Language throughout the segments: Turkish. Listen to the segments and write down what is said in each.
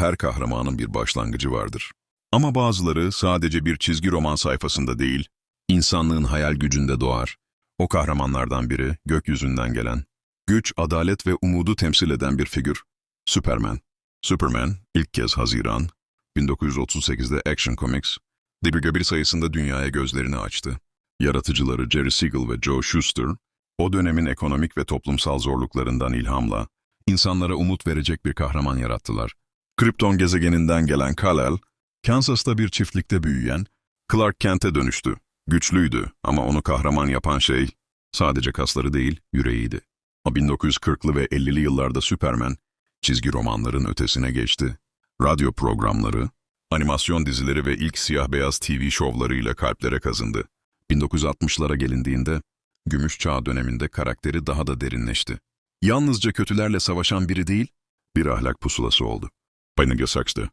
Her kahramanın bir başlangıcı vardır. Ama bazıları sadece bir çizgi roman sayfasında değil, insanlığın hayal gücünde doğar. O kahramanlardan biri gökyüzünden gelen, güç, adalet ve umudu temsil eden bir figür. Superman. Superman ilk kez Haziran 1938'de Action Comics, Debiga bir sayısında dünyaya gözlerini açtı. Yaratıcıları Jerry Siegel ve Joe Shuster, o dönemin ekonomik ve toplumsal zorluklarından ilhamla, insanlara umut verecek bir kahraman yarattılar. Krypton gezegeninden gelen Kal-El, Kansas'ta bir çiftlikte büyüyen, Clark Kent'e dönüştü. Güçlüydü ama onu kahraman yapan şey sadece kasları değil, yüreğiydi. O 1940'lı ve 50'li yıllarda Superman, çizgi romanların ötesine geçti. Radyo programları, animasyon dizileri ve ilk siyah-beyaz TV şovlarıyla kalplere kazındı. 1960'lara gelindiğinde, Gümüş Çağ döneminde karakteri daha da derinleşti. Yalnızca kötülerle savaşan biri değil, bir ahlak pusulası oldu. Payne Saks'tı.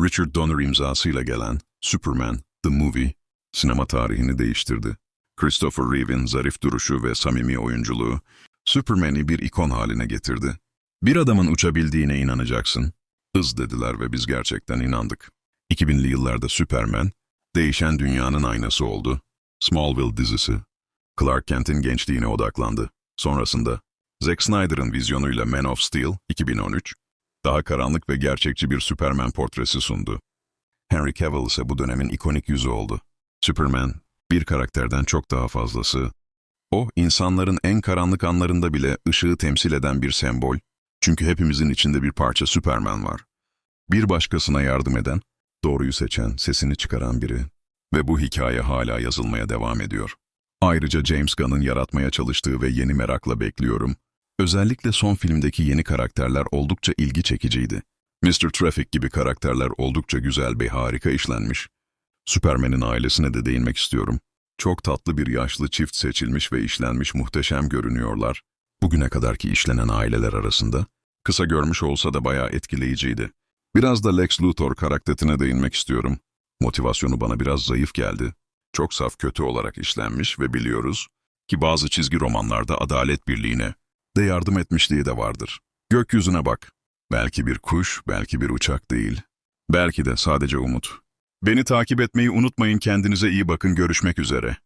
Richard Donner imzasıyla gelen Superman, The Movie, sinema tarihini değiştirdi. Christopher Reeve'in zarif duruşu ve samimi oyunculuğu, Superman'i bir ikon haline getirdi. Bir adamın uçabildiğine inanacaksın. Hız dediler ve biz gerçekten inandık. 2000'li yıllarda Superman, değişen dünyanın aynası oldu. Smallville dizisi, Clark Kent'in gençliğine odaklandı. Sonrasında, Zack Snyder'ın vizyonuyla Man of Steel 2013, daha karanlık ve gerçekçi bir Superman portresi sundu. Henry Cavill ise bu dönemin ikonik yüzü oldu. Superman, bir karakterden çok daha fazlası. O, insanların en karanlık anlarında bile ışığı temsil eden bir sembol. Çünkü hepimizin içinde bir parça Superman var. Bir başkasına yardım eden, doğruyu seçen, sesini çıkaran biri. Ve bu hikaye hala yazılmaya devam ediyor. Ayrıca James Gunn'ın yaratmaya çalıştığı ve yeni merakla bekliyorum. Özellikle son filmdeki yeni karakterler oldukça ilgi çekiciydi. Mr. Traffic gibi karakterler oldukça güzel ve harika işlenmiş. Superman'in ailesine de değinmek istiyorum. Çok tatlı bir yaşlı çift seçilmiş ve işlenmiş muhteşem görünüyorlar. Bugüne kadarki işlenen aileler arasında. Kısa görmüş olsa da bayağı etkileyiciydi. Biraz da Lex Luthor karakterine değinmek istiyorum. Motivasyonu bana biraz zayıf geldi. Çok saf kötü olarak işlenmiş ve biliyoruz ki bazı çizgi romanlarda adalet birliğine de yardım etmişliği de vardır. Gökyüzüne bak. Belki bir kuş, belki bir uçak değil. Belki de sadece umut. Beni takip etmeyi unutmayın kendinize iyi bakın görüşmek üzere.